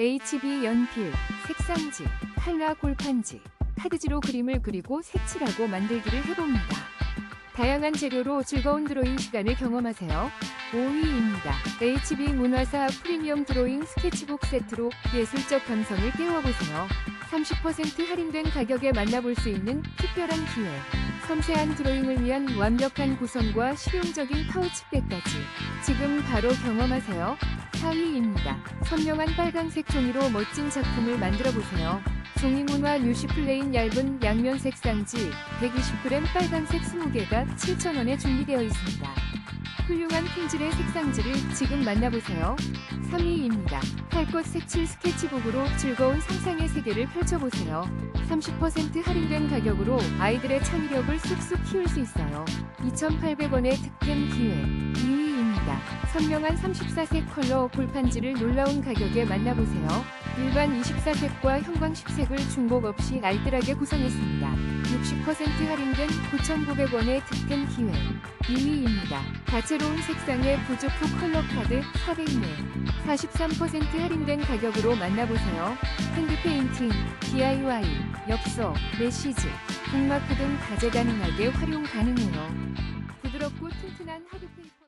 HB 연필, 색상지, 칼라 골판지, 카드지로 그림을 그리고 색칠하고 만들기를 해봅니다. 다양한 재료로 즐거운 드로잉 시간을 경험하세요. 5위입니다. HB 문화사 프리미엄 드로잉 스케치북 세트로 예술적 감성을 깨워보세요. 30% 할인된 가격에 만나볼 수 있는 특별한 기회. 섬세한 드로잉을 위한 완벽한 구성과 실용적인 파우치백까지 지금 바로 경험하세요. 4위입니다. 선명한 빨강색 종이로 멋진 작품을 만들어 보세요. 종이문화 뉴시플레인 얇은 양면 색상지 120g 빨강색 20개가 7,000원에 준비되어 있습니다. 훌륭한 품질의 색상지를 지금 만나보세요. 3위입니다. 탈것 색칠 스케치북으로 즐거운 상상의 세계를 펼쳐보세요. 30% 할인된 가격으로 아이들의 창의력을 쑥쑥 키울 수 있어요. 2,800원의 득템 기회. 2위입니다. 선명한 34색 컬러 골판지를 놀라운 가격에 만나보세요. 일반 24색과 형광 10색을 중복 없이 알뜰하게 구성했습니다. 60% 할인된 9,900원의 득템 기회. 2위입니다. 다채로운 색상의 부조프 컬러 카드 400매. 43% 할인된 가격으로 만나보세요. 핸드페인팅, DIY, 엽서, 메시지, 북마크 등 다재다능하게 활용 가능해요. 부드럽고 튼튼한 하드페이퍼